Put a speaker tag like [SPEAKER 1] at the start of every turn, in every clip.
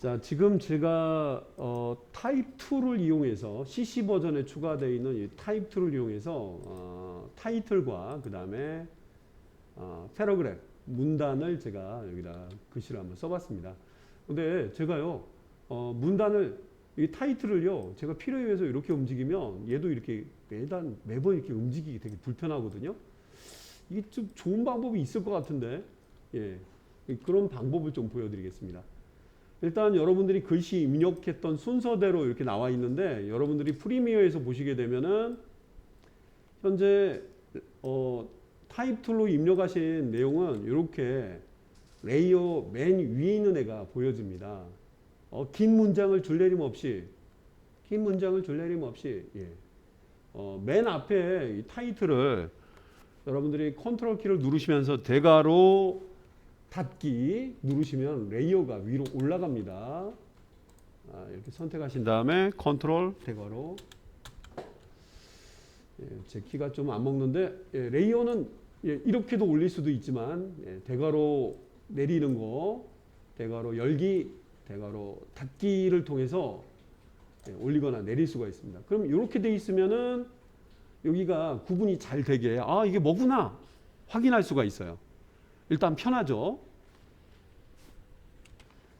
[SPEAKER 1] 자, 지금 제가 어, 타입 2를 이용해서 CC 버전에 추가되어 있는 이 타입 2를 이용해서 어, 타이틀과 그 다음에 어, 패러그래프 문단을 제가 여기다 글씨를 한번 써봤습니다. 근데 제가요 어, 문단을 이 타이틀을요 제가 필요에 의해서 이렇게 움직이면 얘도 이렇게 매단 매번 이렇게 움직이기 되게 불편하거든요. 이게 좀 좋은 방법이 있을 것 같은데 예 그런 방법을 좀 보여드리겠습니다. 일단 여러분들이 글씨 입력했던 순서대로 이렇게 나와 있는데 여러분들이 프리미어에서 보시게 되면은 현재 어, 타입 툴로 입력하신 내용은 이렇게 레이어 맨 위에 있는 애가 보여집니다. 어, 긴 문장을 줄내림 없이 긴 문장을 줄내림 없이 예. 어, 맨 앞에 이 타이틀을 여러분들이 컨트롤 키를 누르시면서 대괄호 닫기 누르시면 레이어가 위로 올라갑니다. 아, 이렇게 선택하신 다음에 컨트롤 대괄호 예, 제 키가 좀 안 먹는데 예, 레이어는 예, 이렇게도 올릴 수도 있지만 예, 대괄호 내리는 거 대괄호 열기 대괄호 닫기를 통해서 예, 올리거나 내릴 수가 있습니다. 그럼 이렇게 돼 있으면은 여기가 구분이 잘 되게 아 이게 뭐구나 확인할 수가 있어요. 일단 편하죠.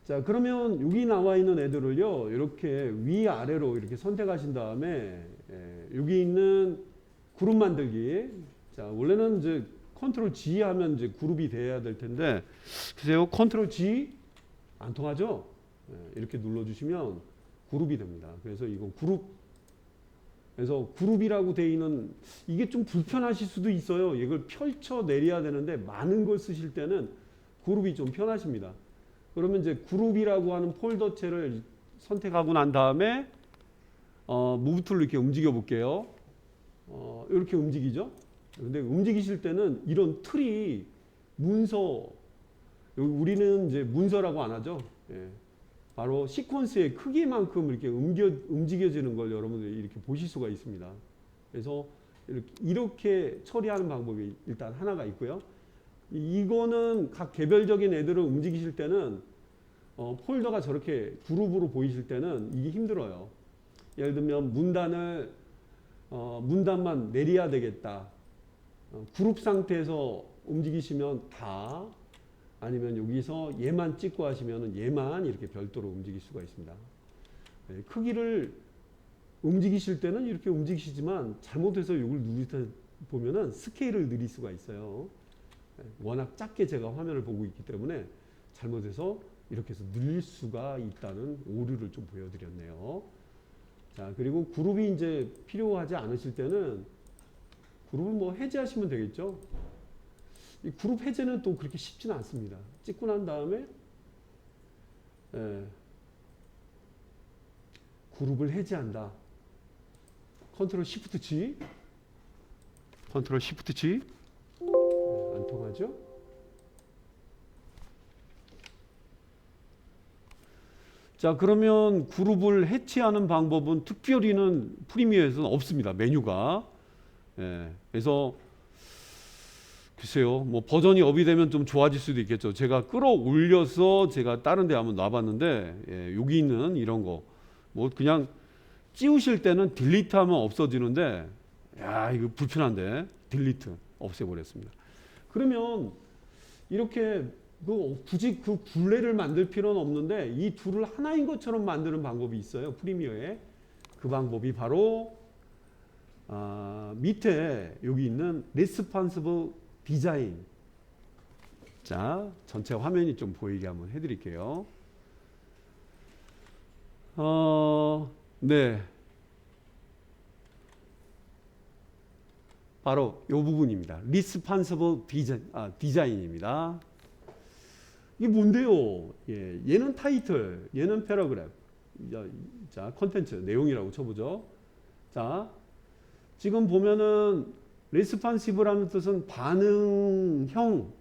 [SPEAKER 1] 자 그러면 여기 나와 있는 애들을요 이렇게 위 아래로 이렇게 선택하신 다음에 예, 여기 있는 그룹 만들기. 자 원래는 이제 컨트롤 G 하면 이제 그룹이 돼야 될 텐데 글쎄요 컨트롤 G 안 통하죠? 예, 이렇게 눌러주시면 그룹이 됩니다. 그래서 이거 그룹 그래서 그룹이라고 돼 있는 이게 좀 불편하실 수도 있어요 이걸 펼쳐 내려야 되는데 많은 걸 쓰실 때는 그룹이 좀 편하십니다 그러면 이제 그룹이라고 하는 폴더체를 선택하고 난 다음에 어, 무브 툴로 이렇게 움직여 볼게요. 어, 이렇게 움직이죠. 근데 움직이실 때는 이런 틀이 문서 우리는 이제 문서라고 안 하죠. 예. 바로 시퀀스의 크기만큼 이렇게 옮겨, 움직여지는 걸 여러분들이 이렇게 보실 수가 있습니다. 그래서 이렇게, 이렇게 처리하는 방법이 일단 하나가 있고요. 이- 이거는 각 개별적인 애들을 움직이실 때는 어, 폴더가 저렇게 그룹으로 보이실 때는 이게 힘들어요. 예를 들면 문단을 어, 문단만 내려야 되겠다. 어, 그룹 상태에서 움직이시면 다 아니면 여기서 얘만 찍고 하시면 얘만 이렇게 별도로 움직일 수가 있습니다. 네, 크기를 움직이실 때는 이렇게 움직이시지만 잘못해서 이걸 누르다 보면은 스케일을 느릴 수가 있어요. 네, 워낙 작게 제가 화면을 보고 있기 때문에 잘못해서 이렇게 해서 늘릴 수가 있다는 오류를 좀 보여드렸네요. 자, 그리고 그룹이 이제 필요하지 않으실 때는 그룹을 뭐 해제하시면 되겠죠. 이 그룹 해제는 또 그렇게 쉽지는 않습니다. 찍고 난 다음에 예, 그룹을 해제한다. 컨트롤 시프트 G 컨트롤 시프트 G 예, 안 통하죠? 자 그러면 그룹을 해체하는 방법은 특별히는 프리미어에서는 없습니다 메뉴가 예, 그래서 글쎄요 뭐 버전이 업이 되면 좀 좋아질 수도 있겠죠. 제가 끌어올려서 제가 다른 데 한번 놔봤는데 예, 여기 있는 이런 거. 뭐 그냥 찌우실 때는 딜리트 하면 없어지는데 야 이거 불편한데. 딜리트 없애버렸습니다. 그러면 이렇게 그 굳이 그 굴레를 만들 필요는 없는데 이 둘을 하나인 것처럼 만드는 방법이 있어요 프리미어에. 그 방법이 바로 아, 밑에 여기 있는 레스판스브 디자인 자 전체 화면이 좀 보이게 한번 해드릴게요 어, 네 바로 이 부분입니다 리스판스브 디자인, 아, 디자인입니다 이게 뭔데요? 예, 얘는 타이틀, 얘는 패러그래프. 자, 자, 컨텐츠 내용이라고 쳐보죠. 자, 지금 보면은 레스판시브라는 뜻은 반응형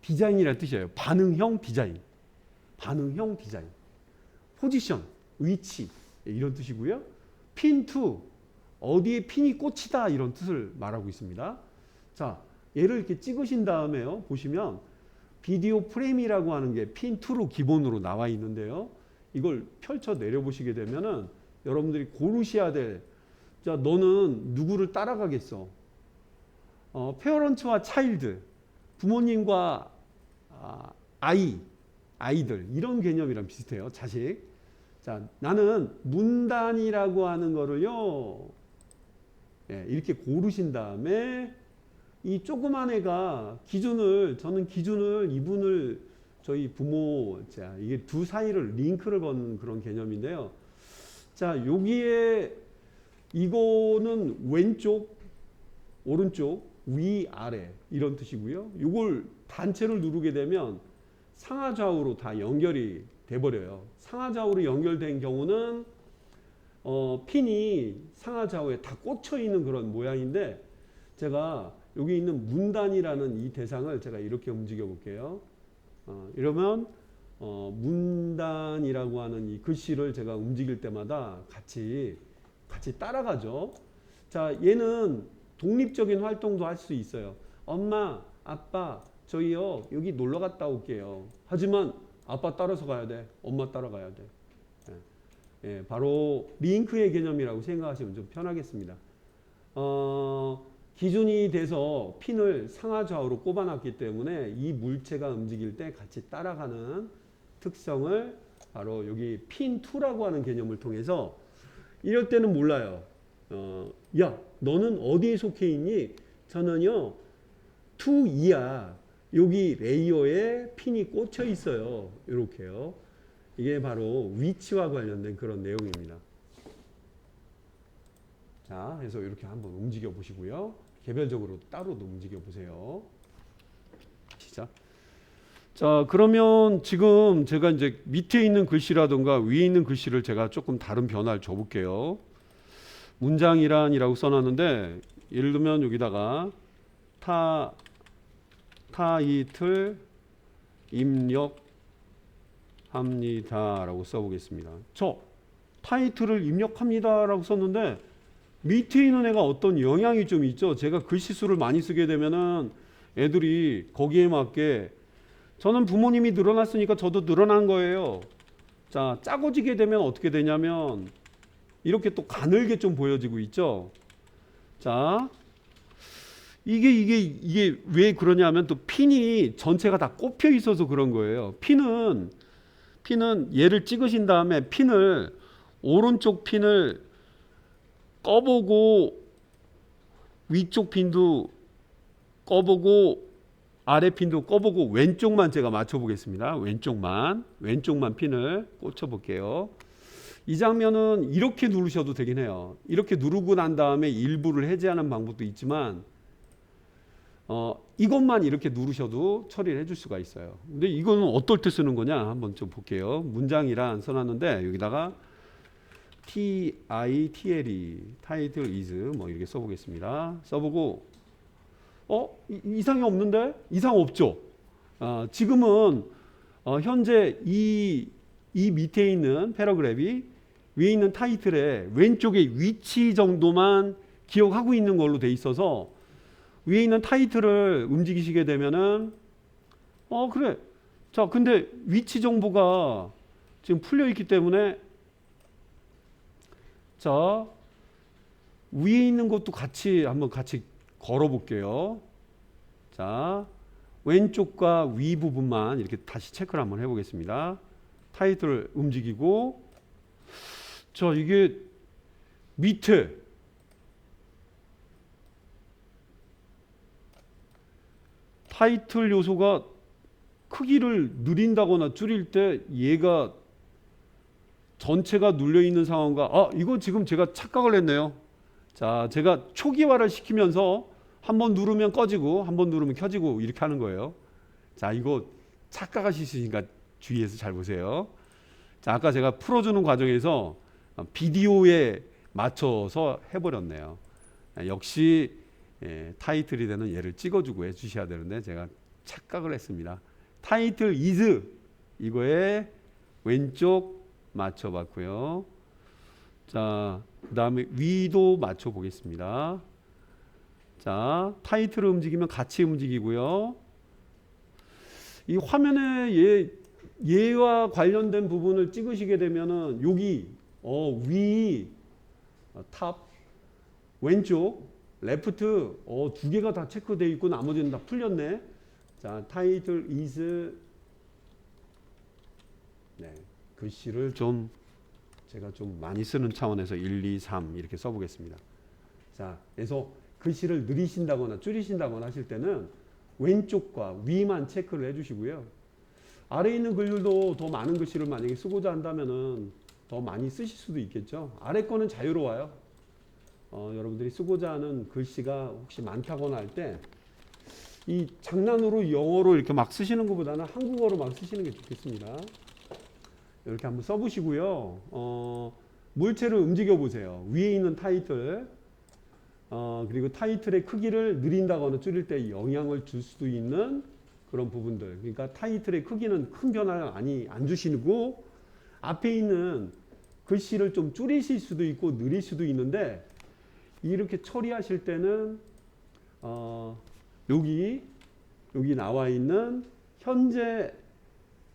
[SPEAKER 1] 디자인이라는 뜻이에요. 반응형 디자인, 반응형 디자인, 포지션, 위치 예, 이런 뜻이고요. 핀 투 어디에 핀이 꽂히다 이런 뜻을 말하고 있습니다. 자, 얘를 이렇게 찍으신 다음에요. 보시면 비디오 프레임이라고 하는 게핀 2로 기본으로 나와 있는데요. 이걸 펼쳐 내려 보시게 되면은 여러분들이 고르셔야 될 자, 너는 누구를 따라가겠어? 어, 페어런츠와 차일드, 부모님과 아, 아이, 아이들 이런 개념이랑 비슷해요. 자식. 자, 나는 문단이라고 하는 거를요. 예, 이렇게 고르신 다음에 이 조그만 애가 기준을 저는 기준을 이분을 저희 부모 자 이게 두 사이를 링크를 거는 그런 개념인데요. 자 여기에 이거는 왼쪽 오른쪽 위 아래 이런 뜻이고요. 이걸 단체를 누르게 되면 상하 좌우로 다 연결이 돼 버려요. 상하 좌우로 연결된 경우는 어, 핀이 상하 좌우에 다 꽂혀 있는 그런 모양인데 제가 여기 있는 문단이라는 이 대상을 제가 이렇게 움직여 볼게요. 어, 이러면 어, 문단이라고 하는 이 글씨를 제가 움직일 때마다 같이 같이 따라가죠. 자, 얘는 독립적인 활동도 할 수 있어요. 엄마, 아빠, 저희요 여기 놀러 갔다 올게요. 하지만 아빠 따라서 가야 돼. 엄마 따라가야 돼. 예, 예, 바로 링크의 개념이라고 생각하시면 좀 편하겠습니다. 어, 기준이 돼서 핀을 상하좌우로 꼽아놨기 때문에 이 물체가 움직일 때 같이 따라가는 특성을 바로 여기 핀 2라고 하는 개념을 통해서 이럴 때는 몰라요. 어, 야, 너는 어디에 속해 있니? 저는요, 2, 2야. 여기 레이어에 핀이 꽂혀 있어요. 이렇게요. 이게 바로 위치와 관련된 그런 내용입니다. 자, 그래서 이렇게 한번 움직여 보시고요. 개별적으로 따로 도 움직여 보세요. 시작. 자, 그러면 지금 제가 이제 밑에 있는 글씨라든가 위에 있는 글씨를 제가 조금 다른 변화를 줘 볼게요. 문장이란이라고 써놨는데 예를 들면 여기다가 타 타이틀 입력합니다라고 써보겠습니다. 저 타이틀을 입력합니다라고 썼는데 밑에 있는 애가 어떤 영향이 좀 있죠. 제가 글씨수를 많이 쓰게 되면은 애들이 거기에 맞게 저는 부모님이 늘어났으니까 저도 늘어난 거예요. 자, 짜고지게 되면 어떻게 되냐면 이렇게 또 가늘게 좀 보여지고 있죠. 자, 이게 이게 이게 왜 그러냐면 또 핀이 전체가 다 꼽혀 있어서 그런 거예요. 핀은 핀은 얘를 찍으신 다음에 핀을 오른쪽 핀을 꺼보고 위쪽 핀도 꺼보고 아래 핀도 꺼보고 왼쪽만 제가 맞춰 보겠습니다. 왼쪽만 왼쪽만 핀을 꽂혀 볼게요. 이 장면은 이렇게 누르셔도 되긴 해요. 이렇게 누르고 난 다음에 일부를 해제하는 방법도 있지만 어, 이것만 이렇게 누르셔도 처리를 해줄 수가 있어요. 근데 이거는 어떨 때 쓰는 거냐 한번 좀 볼게요. 문장이란 써놨는데 여기다가 T I T L E 타이틀 is 뭐 이렇게 써보겠습니다. 써보고 어 이- 이상이 없는데 이상 없죠. 어, 지금은 어, 현재 이, 이 밑에 있는 패러그래프이 위에 있는 타이틀의 왼쪽의 위치 정도만 기억하고 있는 걸로 돼 있어서 위에 있는 타이틀을 움직이시게 되면은 어 그래. 자 근데 위치 정보가 지금 풀려 있기 때문에 자 위에 있는 것도 같이 한번 같이 걸어 볼게요. 자 왼쪽과 위 부분만 이렇게 다시 체크를 한번 해보겠습니다. 타이틀을 움직이고 자 이게 밑에 타이틀 요소가 크기를 늘린다거나 줄일 때 얘가 전체가 눌려 있는 상황과 아 이거 지금 제가 착각을 했네요. 자 제가 초기화를 시키면서 한 번 누르면 꺼지고 한 번 누르면 켜지고 이렇게 하는 거예요. 자 이거 착각하실 수 있으니까 주의해서 잘 보세요. 자 아까 제가 풀어주는 과정에서 비디오에 맞춰서 해버렸네요. 아, 역시 예, 타이틀이 되는 얘를 찍어주고 해주셔야 되는데 제가 착각을 했습니다. 타이틀 이즈 이거에 왼쪽 맞춰봤고요. 자, 그 다음에 위도 맞춰보겠습니다. 자, 타이틀을 움직이면 같이 움직이고요. 이 화면에 얘 얘와 관련된 부분을 찍으시게 되면은 여기 어, 위, 어, 탑, 왼쪽, 레프트 어, 두 개가 다 체크돼 있고 나머지는 다 풀렸네. 자, 타이틀 is 네, 글씨를 좀 제가 좀 많이 쓰는 차원에서 1, 2, 3 이렇게 써보겠습니다. 자, 그래서 글씨를 느리신다거나 줄이신다거나 하실 때는 왼쪽과 위만 체크를 해주시고요. 아래에 있는 글들도 더 많은 글씨를 만약에 쓰고자 한다면은 더 많이 쓰실 수도 있겠죠. 아래 거는 자유로워요. 어, 여러분들이 쓰고자 하는 글씨가 혹시 많다거나 할 때 이 장난으로 영어로 이렇게 막 쓰시는 것보다는 한국어로 막 쓰시는 게 좋겠습니다. 이렇게 한번 써보시고요. 어, 물체를 움직여 보세요. 위에 있는 타이틀, 어, 그리고 타이틀의 크기를 느린다거나 줄일 때 영향을 줄 수도 있는 그런 부분들. 그러니까 타이틀의 크기는 큰 변화를 많이 안 주시고 앞에 있는 글씨를 좀 줄이실 수도 있고 느릴 수도 있는데 이렇게 처리하실 때는 어, 여기 여기 나와 있는 현재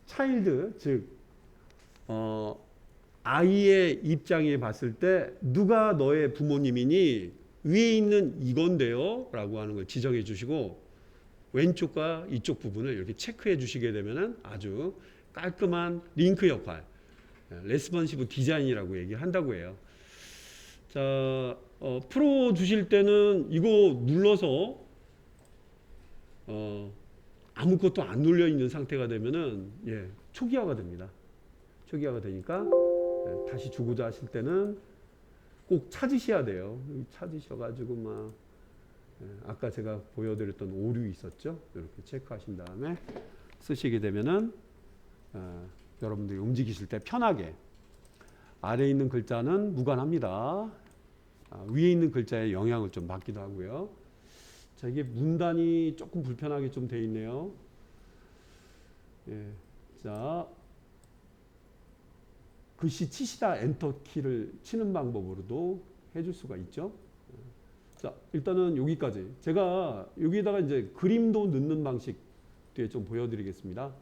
[SPEAKER 1] 차일드 즉 어, 아이의 입장에 봤을 때 누가 너의 부모님이니 위에 있는 이건데요? 라고 하는 걸 지정해 주시고 왼쪽과 이쪽 부분을 이렇게 체크해 주시게 되면 아주 깔끔한 링크 역할 레스폰시브 디자인이라고 얘기한다고 해요 자 어, 풀어 주실 때는 이거 눌러서 어, 아무것도 안 눌려 있는 상태가 되면은 예, 초기화가 됩니다. 초기화가 되니까 예, 다시 주고자 하실 때는 꼭 찾으셔야 돼요. 찾으셔가지고 막 예, 아까 제가 보여드렸던 오류 있었죠. 이렇게 체크하신 다음에 쓰시게 되면은 어, 여러분들이 움직이실 때 편하게 아래에 있는 글자는 무관합니다. 아, 위에 있는 글자에 영향을 좀 받기도 하고요. 자, 이게 문단이 조금 불편하게 좀 돼 있네요. 예. 자, 글씨 치시다 엔터 키를 치는 방법으로도 해줄 수가 있죠. 자, 일단은 여기까지. 제가 여기다가 이제 그림도 넣는 방식 뒤에 좀 보여드리겠습니다.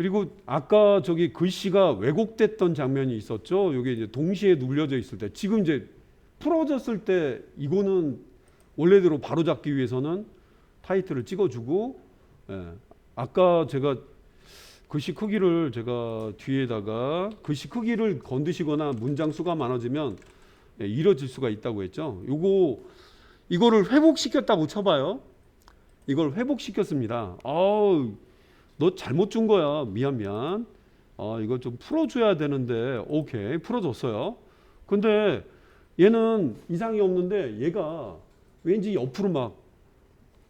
[SPEAKER 1] 그리고 아까 저기 글씨가 왜곡됐던 장면이 있었죠. 여기 이제 동시에 눌려져 있을 때 지금 이제 풀어졌을 때 이거는 원래대로 바로 잡기 위해서는 타이틀을 찍어주고 예, 아까 제가 글씨 크기를 제가 뒤에다가 글씨 크기를 건드시거나 문장 수가 많아지면 예, 이뤄질 수가 있다고 했죠. 요거 이거를 회복시켰다고 쳐봐요. 이걸 회복시켰습니다. 아우 너 잘못 준 거야. 미안 미안. 아 이거 좀 풀어줘야 되는데 오케이 풀어줬어요. 근데 얘는 이상이 없는데 얘가 왠지 옆으로 막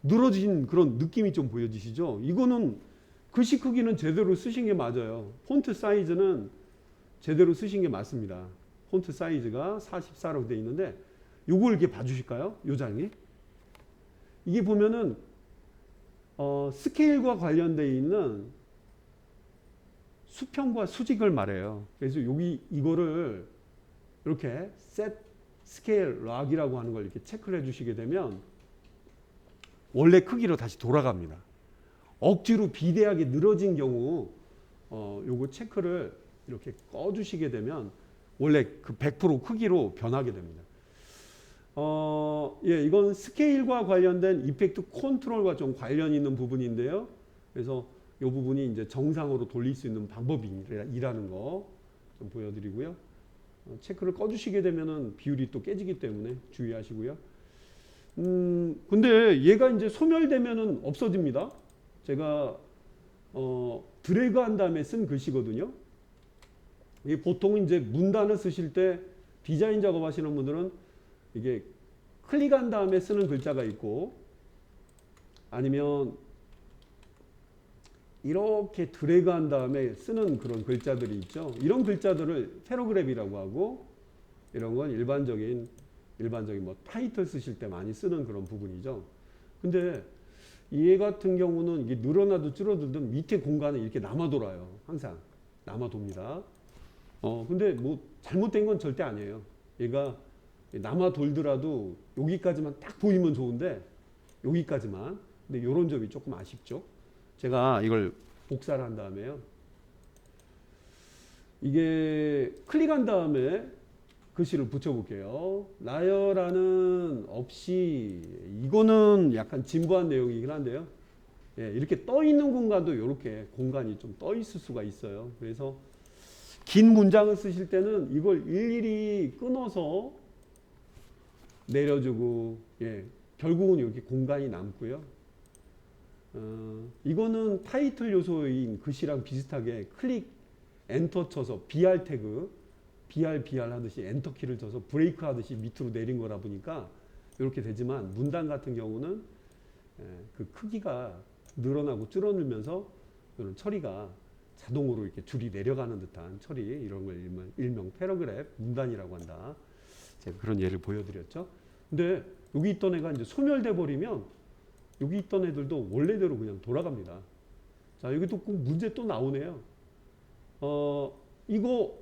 [SPEAKER 1] 늘어진 그런 느낌이 좀 보여지시죠? 이거는 글씨 크기는 제대로 쓰신 게 맞아요. 폰트 사이즈는 제대로 쓰신 게 맞습니다. 폰트 사이즈가 44로 되어 있는데 요걸 이렇게 봐주실까요? 요 장이 이게 보면은 어, 스케일과 관련되어 있는 수평과 수직을 말해요. 그래서 여기 이거를 이렇게 셋 스케일 락이라고 하는 걸 이렇게 체크를 해 주시게 되면 원래 크기로 다시 돌아갑니다. 억지로 비대하게 늘어진 경우 어, 요거 체크를 이렇게 꺼 주시게 되면 원래 그 100% 크기로 변하게 됩니다. 어, 예, 이건 스케일과 관련된 이펙트 컨트롤과 좀 관련 있는 부분인데요. 그래서 이 부분이 이제 정상으로 돌릴 수 있는 방법이라는 거 좀 보여드리고요. 어, 체크를 꺼주시게 되면은 비율이 또 깨지기 때문에 주의하시고요. 음, 근데 얘가 이제 소멸되면은 없어집니다. 제가 어, 드래그 한 다음에 쓴 글씨거든요. 이 보통 이제 문단을 쓰실 때 디자인 작업하시는 분들은 이게 클릭한 다음에 쓰는 글자가 있고 아니면 이렇게 드래그 한 다음에 쓰는 그런 글자들이 있죠. 이런 글자들을 패러그래프라고 하고 이런 건 일반적인 일반적인 뭐 타이틀 쓰실 때 많이 쓰는 그런 부분이죠. 근데 얘 같은 경우는 이게 늘어나도 줄어들든 밑에 공간에 이렇게 남아 돌아요. 항상 남아 돕니다. 어 근데 뭐 잘못된 건 절대 아니에요. 얘가 남아 돌더라도 여기까지만 딱 보이면 좋은데 여기까지만 근데 이런 점이 조금 아쉽죠. 제가 이걸 복사를 한 다음에요. 이게 클릭한 다음에 글씨를 붙여볼게요. 나열하는 없이 이거는 약간 진부한 내용이긴 한데요. 예, 이렇게 떠 있는 공간도 이렇게 공간이 좀 떠 있을 수가 있어요. 그래서 긴 문장을 쓰실 때는 이걸 일일이 끊어서 내려주고 예, 결국은 이렇게 공간이 남고요. 어, 이거는 타이틀 요소인 글씨랑 비슷하게 클릭 엔터 쳐서 BR 태그 BR BR 하듯이 엔터 키를 쳐서 브레이크 하듯이 밑으로 내린 거라 보니까 이렇게 되지만 문단 같은 경우는 예, 그 크기가 늘어나고 줄어들면서 이런 처리가 자동으로 이렇게 줄이 내려가는 듯한 처리 이런 걸 일명, 일명 패러그랩 문단이라고 한다. 제가 그런 예를 보여드렸죠. 근데 여기 있던 애가 이제 소멸돼 버리면 여기 있던 애들도 원래대로 그냥 돌아갑니다. 자 여기 또꼭 문제 또 나오네요. 어 이거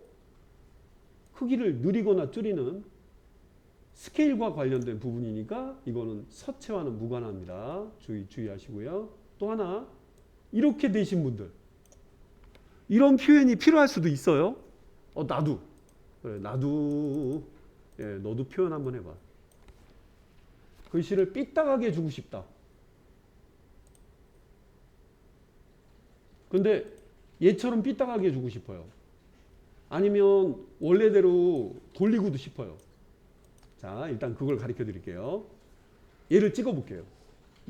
[SPEAKER 1] 크기를 느리거나 줄이는 스케일과 관련된 부분이니까 이거는 서체와는 무관합니다. 주의 주의하시고요. 또 하나 이렇게 되신 분들 이런 표현이 필요할 수도 있어요. 어 나도 그래, 나도 예, 너도 표현 한번 해봐. 글씨를 삐딱하게 주고 싶다. 근데 얘처럼 삐딱하게 주고 싶어요. 아니면 원래대로 돌리고도 싶어요. 자, 일단 그걸 가르쳐 드릴게요. 얘를 찍어 볼게요.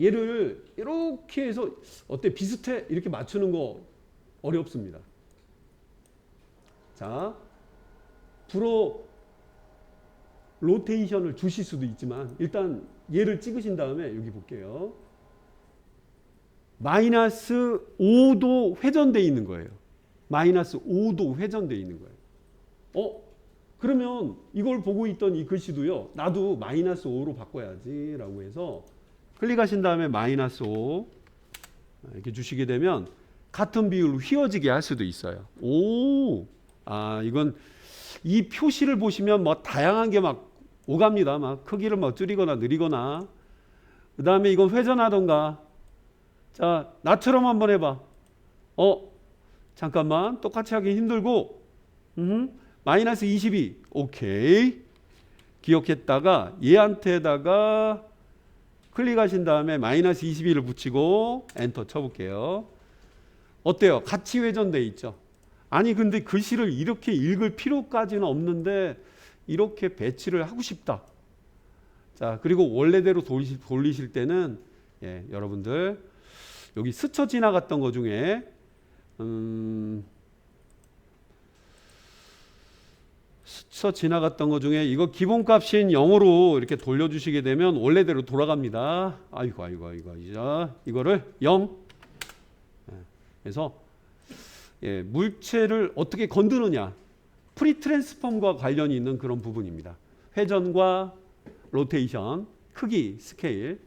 [SPEAKER 1] 얘를 이렇게 해서 어때 비슷해? 이렇게 맞추는 거 어렵습니다. 자, 불어 로테이션을 주실 수도 있지만 일단 얘를 찍으신 다음에 여기 볼게요. 마이너스 5도 회전돼 있는 거예요. 마이너스 5도 회전돼 있는 거예요. 어? 그러면 이걸 보고 있던 이 글씨도요. 나도 마이너스 5로 바꿔야지 라고 해서 클릭하신 다음에 마이너스 5 이렇게 주시게 되면 같은 비율로 휘어지게 할 수도 있어요. 오, 아 이건 이 표시를 보시면 뭐 다양한 게 막 오갑니다. 막 크기를 막 줄이거나 느리거나. 그 다음에 이건 회전하던가. 자, 나처럼 한번 해봐. 어, 잠깐만. 똑같이 하기 힘들고. 음, 마이너스 22. 오케이. 기억했다가 얘한테다가 클릭하신 다음에 마이너스 22를 붙이고 엔터 쳐볼게요. 어때요? 같이 회전돼 있죠? 아니 근데 글씨를 이렇게 읽을 필요까지는 없는데 이렇게 배치를 하고 싶다. 자 그리고 원래대로 돌리실, 돌리실 때는 예, 여러분들 여기 스쳐 지나갔던 것 중에 음, 스쳐 지나갔던 것 중에 이거 기본값인 0으로 이렇게 돌려주시게 되면 원래대로 돌아갑니다. 아이고 아이고 아이고 이자 이거를 0 예, 그래서 예, 물체를 어떻게 건드느냐 프리 트랜스폼과 관련이 있는 그런 부분입니다. 회전과 로테이션, 크기, 스케일.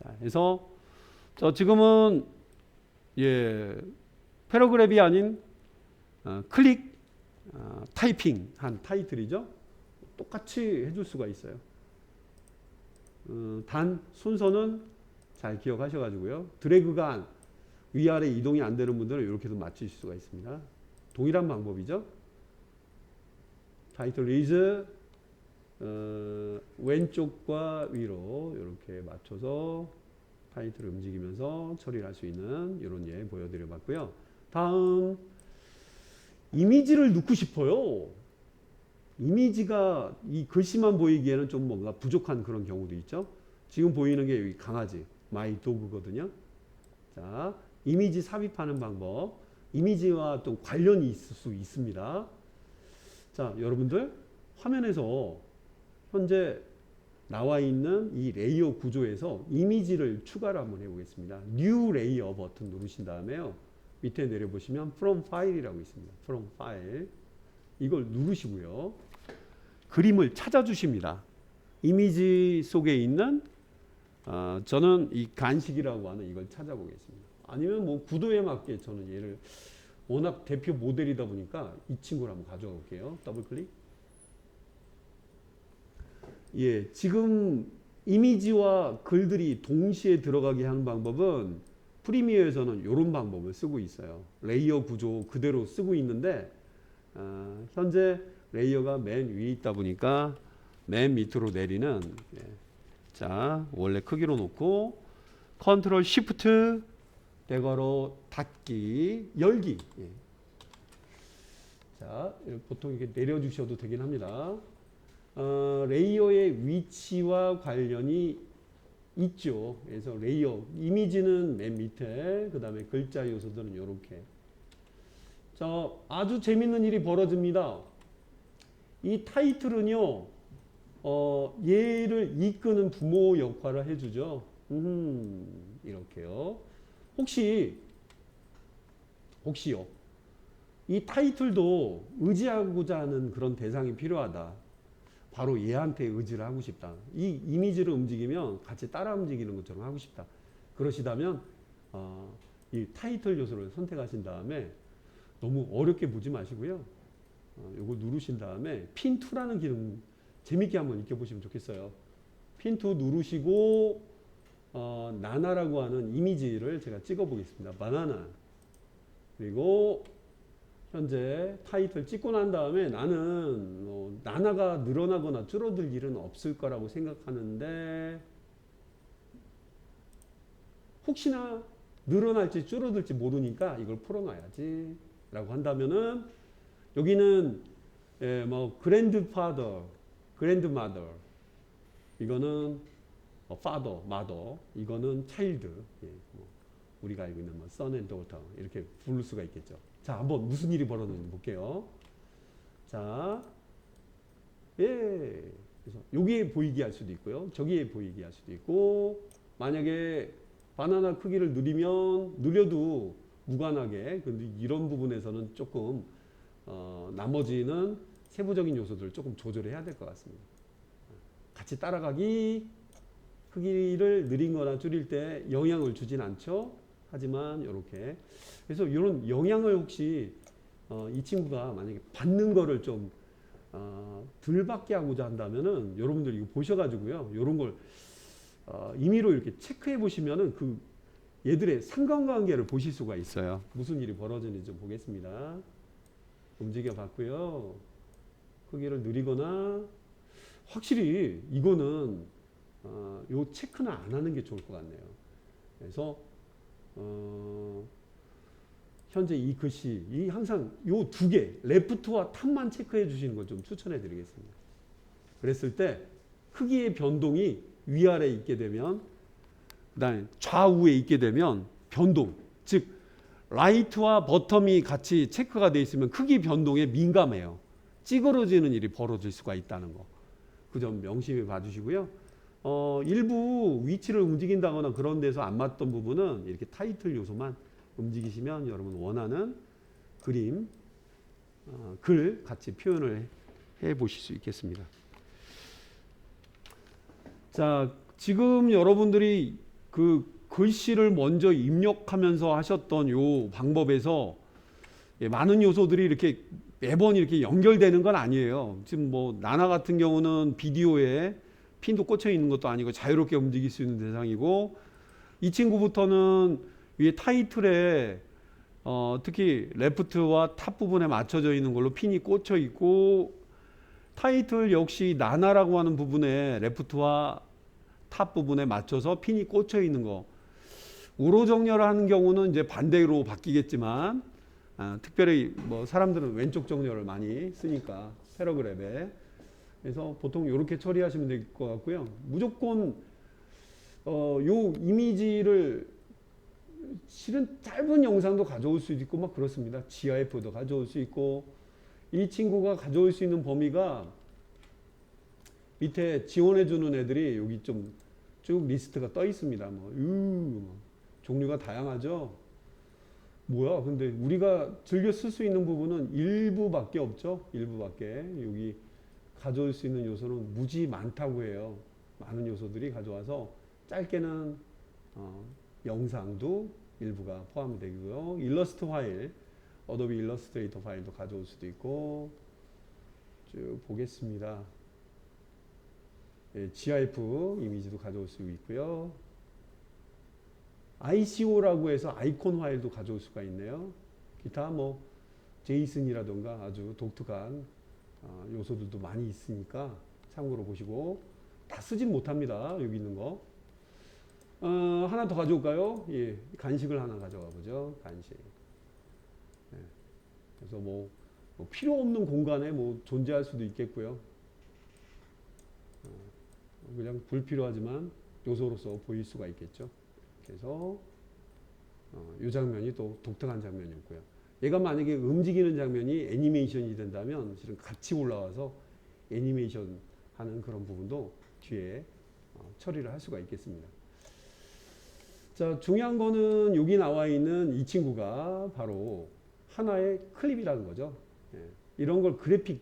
[SPEAKER 1] 자, 그래서 저 지금은 예, 패러그랩이 아닌 어, 클릭 어, 타이핑 한 타이틀이죠. 똑같이 해줄 수가 있어요. 어, 단 순서는 잘 기억하셔가지고요. 드래그가 안- 위아래 이동이 안 되는 분들은 이렇게도 맞추실 수가 있습니다. 동일한 방법이죠. 타이틀 리즈 어, 왼쪽과 위로 이렇게 맞춰서 타이틀을 움직이면서 처리를 할 수 있는 이런 예 보여드려 봤고요. 다음 이미지를 넣고 싶어요. 이미지가 이 글씨만 보이기에는 좀 뭔가 부족한 그런 경우도 있죠. 지금 보이는 게 여기 강아지 마이 도그거든요. 자, 이미지 삽입하는 방법. 이미지와 또 관련이 있을 수 있습니다. 자, 여러분들 화면에서 현재 나와 있는 이 레이어 구조에서 이미지를 추가를 한번 해보겠습니다. New Layer 버튼 누르신 다음에요. 밑에 내려보시면 From File이라고 있습니다. From File 이걸 누르시고요. 그림을 찾아주십니다. 이미지 속에 있는 어, 저는 이 간식이라고 하는 이걸 찾아보겠습니다. 아니면 뭐 구도에 맞게 저는 얘를 워낙 대표 모델이다 보니까 이 친구를 한번 가져가 볼게요. 더블 클릭. 예, 지금 이미지와 글들이 동시에 들어가게 하는 방법은 프리미어에서는 이런 방법을 쓰고 있어요. 레이어 구조 그대로 쓰고 있는데 어, 현재 레이어가 맨 위에 있다 보니까 맨 밑으로 내리는 예. 자 원래 크기로 놓고 컨트롤 시프트 대괄호 닫기 열기 예. 자 보통 이렇게 내려주셔도 되긴 합니다. 어, 레이어의 위치와 관련이 있죠. 그래서 레이어 이미지는 맨 밑에 그 다음에 글자 요소들은 이렇게 자 아주 재밌는 일이 벌어집니다. 이 타이틀은요 어, 얘를 이끄는 부모 역할을 해주죠. 음, 이렇게요. 혹시 혹시요 이 타이틀도 의지하고자 하는 그런 대상이 필요하다. 바로 얘한테 의지를 하고 싶다. 이 이미지를 움직이면 같이 따라 움직이는 것처럼 하고 싶다. 그러시다면 어, 이 타이틀 요소를 선택하신 다음에 너무 어렵게 보지 마시고요. 어, 요거 누르신 다음에 핀2라는 기능 재밌게 한번 익혀보시면 좋겠어요. 핀2 누르시고 어, 나나라고 하는 이미지를 제가 찍어 보겠습니다. 바나나 그리고 현재 타이틀 찍고 난 다음에 나는 어, 나나가 늘어나거나 줄어들 일은 없을 거라고 생각하는데 혹시나 늘어날지 줄어들지 모르니까 이걸 풀어놔야지 라고 한다면은 여기는 예, 뭐 그랜드파더, 그랜드마더 이거는 어, father, mother 이거는 child 예, 뭐 우리가 알고 있는 뭐 son and daughter 이렇게 부를 수가 있겠죠. 자, 한번 무슨 일이 벌어졌는지 볼게요. 자, 예. 그래서 여기에 보이게 할 수도 있고요. 저기에 보이게 할 수도 있고, 만약에 바나나 크기를 늘리면 늘려도 무관하게, 근데 이런 부분에서는 조금 어, 나머지는 세부적인 요소들을 조금 조절해야 될 것 같습니다. 같이 따라가기 크기를 느린 거나 줄일 때 영향을 주진 않죠. 하지만 이렇게. 그래서 이런 영향을 혹시 어, 이 친구가 만약에 받는 거를 좀 어, 덜 받게 하고자 한다면은 여러분들 이거 보셔가지고요. 이런 걸 어, 임의로 이렇게 체크해 보시면은 그 얘들의 상관관계를 보실 수가 있어요. 무슨 일이 벌어지는지 좀 보겠습니다. 움직여 봤고요. 크기를 느리거나 확실히 이거는 어, 요 체크는 안 하는 게 좋을 것 같네요 그래서 어, 현재 이 글씨, 이 항상 요 두 개, 레프트와 탑만 체크해 주시는 걸 좀 추천해 드리겠습니다. 그랬을 때 크기의 변동이 위아래 있게 되면, 그 다음에 좌우에 있게 되면 변동, 즉, 라이트와 버텀이 같이 체크가 되어 있으면 크기 변동에 민감해요. 찌그러지는 일이 벌어질 수가 있다는 거. 그 점 명심해 봐주시고요. 어, 일부 위치를 움직인다거나 그런 데서 안 맞던 부분은 이렇게 타이틀 요소만 움직이시면 여러분 원하는 그림, 어, 글 같이 표현을 해 보실 수 있겠습니다. 자, 지금 여러분들이 그 글씨를 먼저 입력하면서 하셨던 요 방법에서 예, 많은 요소들이 이렇게 매번 이렇게 연결되는 건 아니에요. 지금 뭐 나나 같은 경우는 비디오에 핀도 꽂혀 있는 것도 아니고 자유롭게 움직일 수 있는 대상이고 이 친구부터는 위에 타이틀에 어, 특히 레프트와 탑 부분에 맞춰져 있는 걸로 핀이 꽂혀 있고 타이틀 역시 나나라고 하는 부분에 레프트와 탑 부분에 맞춰서 핀이 꽂혀 있는 거. 우로 정렬을 하는 경우는 이제 반대로 바뀌겠지만 아, 특별히 뭐 사람들은 왼쪽 정렬을 많이 쓰니까 패러그랩에 그래서 보통 이렇게 처리하시면 될 것 같고요. 무조건 어, 요 이미지를 실은 짧은 영상도 가져올 수 있고 막 그렇습니다. GIF도 가져올 수 있고 이 친구가 가져올 수 있는 범위가 밑에 지원해 주는 애들이 여기 좀 쭉 리스트가 떠 있습니다. 뭐, 유, 종류가 다양하죠. 뭐야? 근데 우리가 즐겨 쓸 수 있는 부분은 일부밖에 없죠. 일부밖에 여기 가져올 수 있는 요소는 무지 많다고 해요. 많은 요소들이 가져와서 짧게는 어, 영상도 일부가 포함이 되고요. 일러스트 파일, 어도비 일러스트레이터 파일도 가져올 수도 있고 쭉 보겠습니다. 예, GIF 이미지도 가져올 수 있고요. ICO라고 해서 아이콘 파일도 가져올 수가 있네요. 기타 뭐 제이슨이라던가 아주 독특한 어, 요소들도 많이 있으니까 참고로 보시고 다 쓰진 못합니다. 여기 있는 거. 어, 하나 더 가져올까요? 예, 간식을 하나 가져가 보죠. 간식. 예, 그래서 뭐, 뭐 필요 없는 공간에 뭐 존재할 수도 있겠고요. 어, 그냥 불필요하지만 요소로서 보일 수가 있겠죠. 그래서 어, 이 장면이 또 독특한 장면이었고요. 얘가 만약에 움직이는 장면이 애니메이션이 된다면 실은 같이 올라와서 애니메이션 하는 그런 부분도 뒤에 어, 처리를 할 수가 있겠습니다. 자, 중요한 거는 여기 나와 있는 이 친구가 바로 하나의 클립이라는 거죠. 예, 이런 걸 그래픽,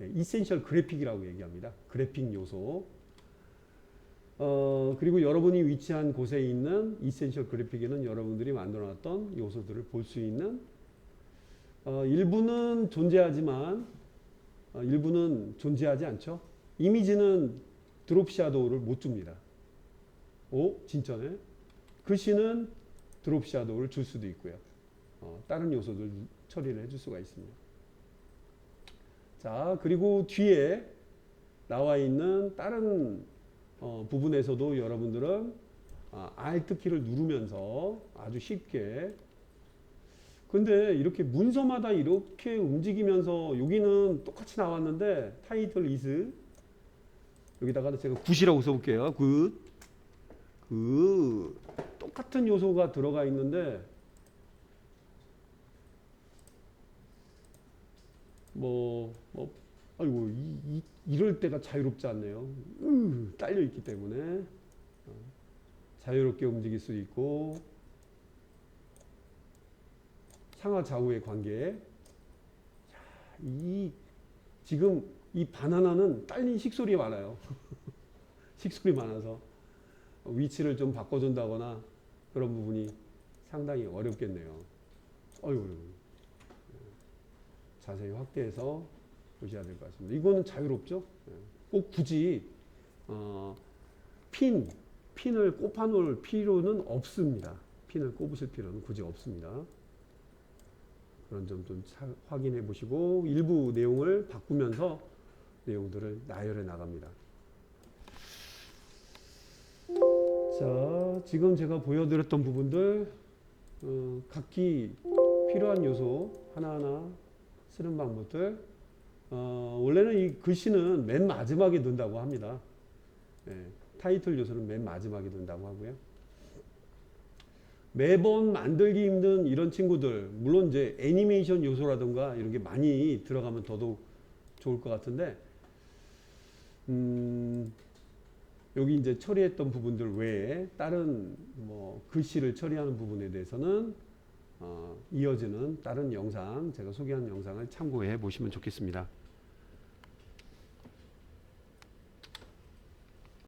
[SPEAKER 1] 예, 이센셜 그래픽이라고 얘기합니다. 그래픽 요소. 어, 그리고 여러분이 위치한 곳에 있는 이센셜 그래픽에는 여러분들이 만들어놨던 요소들을 볼 수 있는 어, 일부는 존재하지만 어, 일부는 존재하지 않죠. 이미지는 드롭 샤도우를 못 줍니다. 오, 진짜네. 글씨는 드롭 샤도우를 줄 수도 있고요. 어, 다른 요소들 처리를 해줄 수가 있습니다. 자, 그리고 뒤에 나와 있는 다른 어, 부분에서도 여러분들은 아, Alt 키를 누르면서 아주 쉽게 근데 이렇게 문서마다 이렇게 움직이면서 여기는 똑같이 나왔는데 타이틀 이스 여기다가 제가 굿이라고 써볼게요. 굿. 그 똑같은 요소가 들어가 있는데 뭐, 뭐 아이고 이, 이, 럴 때가 자유롭지 않네요. 으, 딸려 있기 때문에 어, 자유롭게 움직일 수 있고 상하 좌우의 관계. 자, 이 지금 이 바나나는 딸린 식솔이 많아요. 식솔이 많아서 위치를 좀 바꿔준다거나 그런 부분이 상당히 어렵겠네요. 어이구, 자세히 확대해서 보셔야 될 것 같습니다. 이거는 자유롭죠? 예. 꼭 굳이 어, 핀, 핀을 꼽아 놓을 필요는 없습니다. 핀을 꼽으실 필요는 굳이 없습니다. 그런 점 좀 확인해 보시고 일부 내용을 바꾸면서 내용들을 나열해 나갑니다. 자, 지금 제가 보여드렸던 부분들 어, 각기 필요한 요소 하나하나 쓰는 방법들 어, 원래는 이 글씨는 맨 마지막에 넣는다고 합니다. 예, 타이틀 요소는 맨 마지막에 넣는다고 하고요. 매번 만들기 힘든 이런 친구들, 물론 이제 애니메이션 요소라든가 이런 게 많이 들어가면 더더욱 좋을 것 같은데, 음, 여기 이제 처리했던 부분들 외에 다른 뭐 글씨를 처리하는 부분에 대해서는 어, 이어지는 다른 영상, 제가 소개한 영상을 참고해 보시면 좋겠습니다.